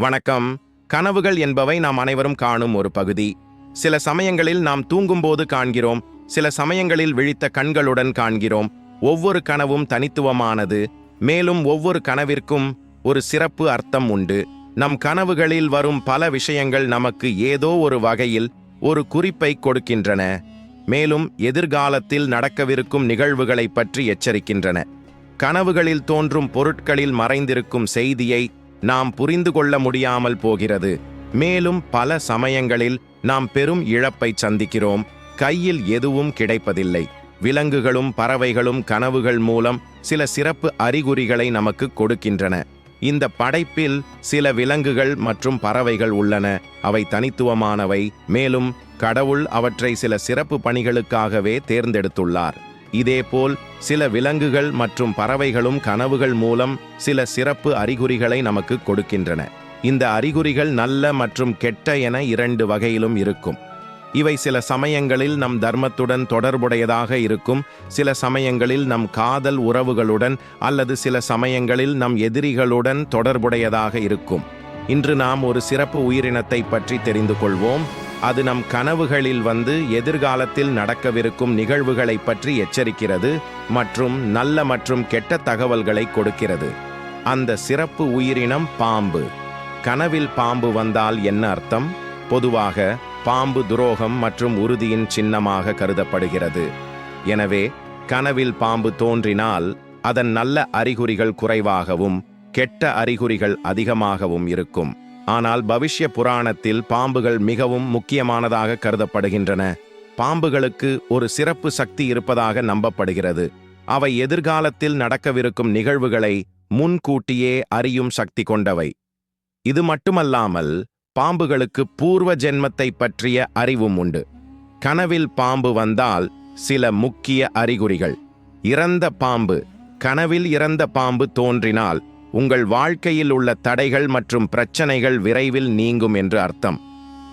வணக்கம். கனவுகள் என்பவை நாம் அனைவரும் காணும் ஒரு பகுதி. சில சமயங்களில் நாம் தூங்கும்போது காண்கிறோம் சில சமயங்களில் விழித்த கண்களுடன் காண்கிறோம். ஒவ்வொரு கனவும் தனித்துவமானது மேலும் ஒவ்வொரு கனவிற்கும் ஒரு சிறப்பு அர்த்தம் உண்டு. நம் கனவுகளில் வரும் பல விஷயங்கள் நமக்கு ஏதோ ஒரு வகையில் ஒரு குறிப்பை கொடுக்கின்றன மேலும் எதிர்காலத்தில் நடக்கவிருக்கும் நிகழ்வுகளைப் பற்றி எச்சரிக்கின்றன. கனவுகளில் தோன்றும் பொருட்களில் மறைந்திருக்கும் செய்தியை நாம் புரிந்து கொள்ள முடியாமல் போகிறது. மேலும் பல சமயங்களில் நாம் பெரும் இழப்பை சந்திக்கிறோம். கையில் எதுவும் கிடைப்பதில்லை. விலங்குகளும் பறவைகளும் கனவுகள் மூலம் சில சிறப்பு அறிகுறிகளை நமக்கு கொடுக்கின்றன. இந்த படைப்பில் சில விலங்குகள் மற்றும் பறவைகள் உள்ளன. அவை தனித்துவமானவை. மேலும் கடவுள் அவற்றை சில சிறப்பு பணிகளுக்காகவே தேர்ந்தெடுத்துள்ளார். இதேபோல் சில விலங்குகள் மற்றும் பறவைகளும் கனவுகள் மூலம் சில சிறப்பு அறிகுறிகளை நமக்கு கொடுக்கின்றன. இந்த அறிகுறிகள் நல்ல மற்றும் கெட்ட என இரண்டு வகையிலும் இருக்கும். இவை சில சமயங்களில் நம் தர்மத்துடன் தொடர்புடையதாக இருக்கும் சில சமயங்களில் நம் காதல் உறவுகளுடன் அல்லது சில சமயங்களில் நம் எதிரிகளுடன் தொடர்புடையதாக இருக்கும். இன்று நாம் ஒரு சிறப்பு உயிரினத்தை பற்றி தெரிந்து கொள்வோம். அது நம் கனவுகளில் வந்து எதிர்காலத்தில் நடக்கவிருக்கும் நிகழ்வுகளை பற்றி எச்சரிக்கிறது மற்றும் நல்ல மற்றும் கெட்ட தகவல்களை கொடுக்கிறது. அந்த சிறப்பு உயிரினம் பாம்பு. கனவில் பாம்பு வந்தால் என்ன அர்த்தம்? பொதுவாக பாம்பு துரோகம் மற்றும் உறுதியின் சின்னமாக கருதப்படுகிறது. எனவே கனவில் பாம்பு தோன்றினால் அதன் நல்ல அறிகுறிகள் குறைவாகவும் கெட்ட அறிகுறிகள் அதிகமாகவும் இருக்கும். ஆனால் பவிஷ்ய புராணத்தில் பாம்புகள் மிகவும் முக்கியமானதாக கருதப்படுகின்றன. பாம்புகளுக்கு ஒரு சிறப்பு சக்தி இருப்பதாக நம்பப்படுகிறது. அவை எதிர்காலத்தில் நடக்கவிருக்கும் நிகழ்வுகளை முன்கூட்டியே அறியும் சக்தி கொண்டவை. இது மட்டுமல்லாமல் பாம்புகளுக்கு பூர்வ ஜென்மத்தை பற்றிய அறிவும் உண்டு. கனவில் பாம்பு வந்தால் சில முக்கிய அறிகுறிகள். இறந்த பாம்பு. கனவில் இறந்த பாம்பு தோன்றினால் உங்கள் வாழ்க்கையில் உள்ள தடைகள் மற்றும் பிரச்சனைகள் விரைவில் நீங்கும் என்று அர்த்தம்.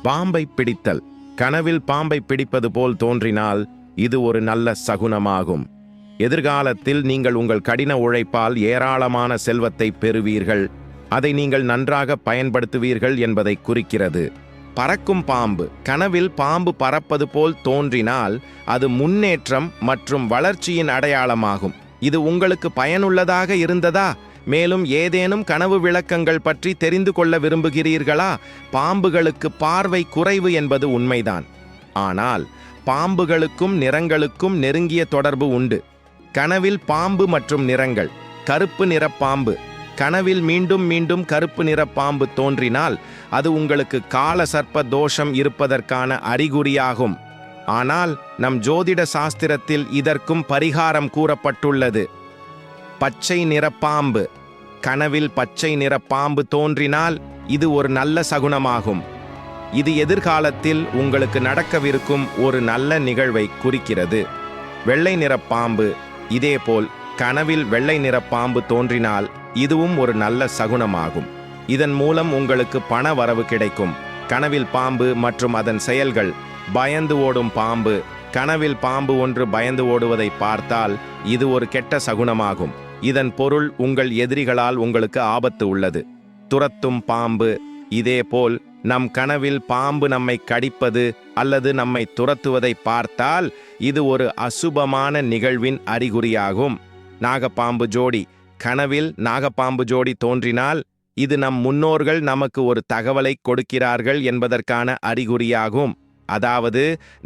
பாம்பை பிடித்தல். கனவில் பாம்பை பிடிப்பது போல் தோன்றினால் இது ஒரு நல்ல சகுனமாகும். எதிர்காலத்தில் நீங்கள் உங்கள் கடின உழைப்பால் ஏராளமான செல்வத்தை பெறுவீர்கள். அதை நீங்கள் நன்றாக பயன்படுத்துவீர்கள் என்பதை குறிக்கிறது. பறக்கும் பாம்பு. கனவில் பாம்பு பறப்பது போல் தோன்றினால் அது முன்னேற்றம் மற்றும் வளர்ச்சியின் அடையாளமாகும். இது உங்களுக்கு பயனுள்ளதாக இருந்ததா? மேலும் ஏதேனும் கனவு விளக்கங்கள் பற்றி தெரிந்து கொள்ள விரும்புகிறீர்களா? பாம்புகளுக்கு பார்வை குறைவு என்பது உண்மைதான். ஆனால் பாம்புகளுக்கும் நிறங்களுக்கும் நெருங்கிய தொடர்பு உண்டு. கனவில் பாம்பு மற்றும் நிறங்கள். கருப்பு நிற பாம்பு. கனவில் மீண்டும் மீண்டும் கருப்பு நிற பாம்பு தோன்றினால் அது உங்களுக்கு கால சர்ப்ப தோஷம் இருப்பதற்கான அறிகுறியாகும். ஆனால் நம் ஜோதிட சாஸ்திரத்தில் இதற்கும் பரிகாரம் கூறப்பட்டுள்ளது. பச்சை நிற பாம்பு. கனவில் பச்சை நிற பாம்பு தோன்றினால் இது ஒரு நல்ல சகுனமாகும். இது எதிர்காலத்தில் உங்களுக்கு நடக்கவிருக்கும் ஒரு நல்ல நிகழ்வை குறிக்கிறது. வெள்ளை நிற பாம்பு இதேபோல் கனவில் வெள்ளை நிற பாம்பு தோன்றினால் இதுவும் ஒரு நல்ல சகுனமாகும். இதன் மூலம் உங்களுக்கு பண வரவு கிடைக்கும். கனவில் பாம்பு மற்றும் அதன் செயல்கள் பயந்து ஓடும் பாம்பு. கனவில் பாம்பு ஒன்று பயந்து ஓடுவதை பார்த்தால் இது ஒரு கெட்ட சகுனமாகும். இதன் பொருள் உங்கள் எதிரிகளால் உங்களுக்கு ஆபத்து உள்ளது. துரத்தும் பாம்பு இதேபோல் நம் கனவில் பாம்பு நம்மை கடிப்பது அல்லது நம்மை துரத்துவதை பார்த்தால் இது ஒரு அசுபமான நிகழ்வின் அறிகுறியாகும். நாகப்பாம்பு ஜோடி கனவில் நாகப்பாம்பு ஜோடி தோன்றினால் இது நம் முன்னோர்கள் நமக்கு ஒரு தகவலை கொடுக்கிறார்கள் என்பதற்கான அறிகுறியாகும். அதாவது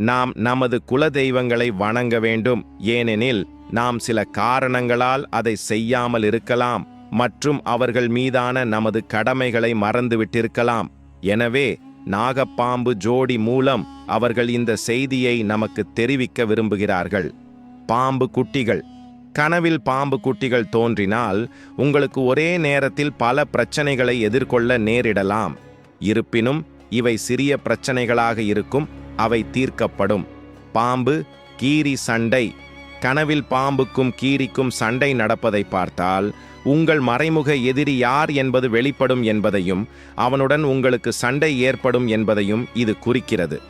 நாம் நமது குல தெய்வங்களை வணங்க வேண்டும். ஏனெனில் நாம் சில காரணங்களால் அதை செய்யாமல் இருக்கலாம். மற்றும் அவர்கள் மீதான நமது கடமைகளை மறந்துவிட்டிருக்கலாம். எனவே நாகப்பாம்பு ஜோடி மூலம் அவர்கள் இந்த செய்தியை நமக்கு தெரிவிக்க விரும்புகிறார்கள். பாம்பு குட்டிகள். கனவில் பாம்பு குட்டிகள் தோன்றினால் உங்களுக்கு ஒரே நேரத்தில் பல பிரச்சனைகளை எதிர்கொள்ள நேரிடலாம். இருப்பினும் இவை சிறிய பிரச்சனைகளாக இருக்கும் அவை தீர்க்கப்படும். பாம்பு கீரி சண்டை. கனவில் பாம்புக்கும் கீரிக்கும் சண்டை நடப்பதை பார்த்தால் உங்கள் மறைமுக எதிரி யார் என்பது வெளிப்படும் என்பதையும் அவனுடன் உங்களுக்கு சண்டை ஏற்படும் என்பதையும் இது குறிக்கிறது.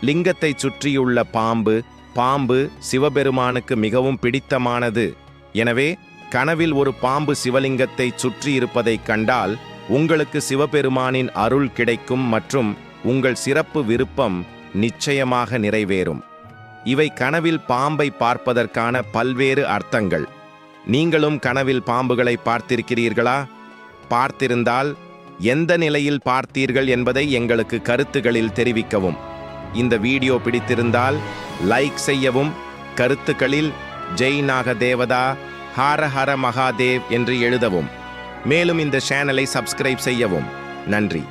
லிங்கத்தை சுற்றியுள்ள பாம்பு பாம்பு சிவபெருமானுக்கு மிகவும் பிடித்தமானது. எனவே கனவில் ஒரு பாம்பு சிவலிங்கத்தை சுற்றி இருப்பதைக் கண்டால் உங்களுக்கு சிவபெருமானின் அருள் கிடைக்கும் மற்றும் உங்கள் சிறப்பு விருப்பம் நிச்சயமாக நிறைவேறும். இவை கனவில் பாம்பை பார்ப்பதற்கான பல்வேறு அர்த்தங்கள். நீங்களும் கனவில் பாம்புகளை பார்த்திருக்கிறீர்களா? பார்த்திருந்தால் எந்த நிலையில் பார்த்தீர்கள் என்பதை எங்களுக்கு கருத்துகளில் தெரிவிக்கவும். இந்த வீடியோ பிடித்திருந்தால் லைக் செய்யவும் கருத்துக்களில் ஜெய் நாக தேவதா ஹர ஹர மகாதேவ் என்று எழுதவும். மேலும் இந்த சேனலை சப்ஸ்கிரைப் செய்யவும். நன்றி.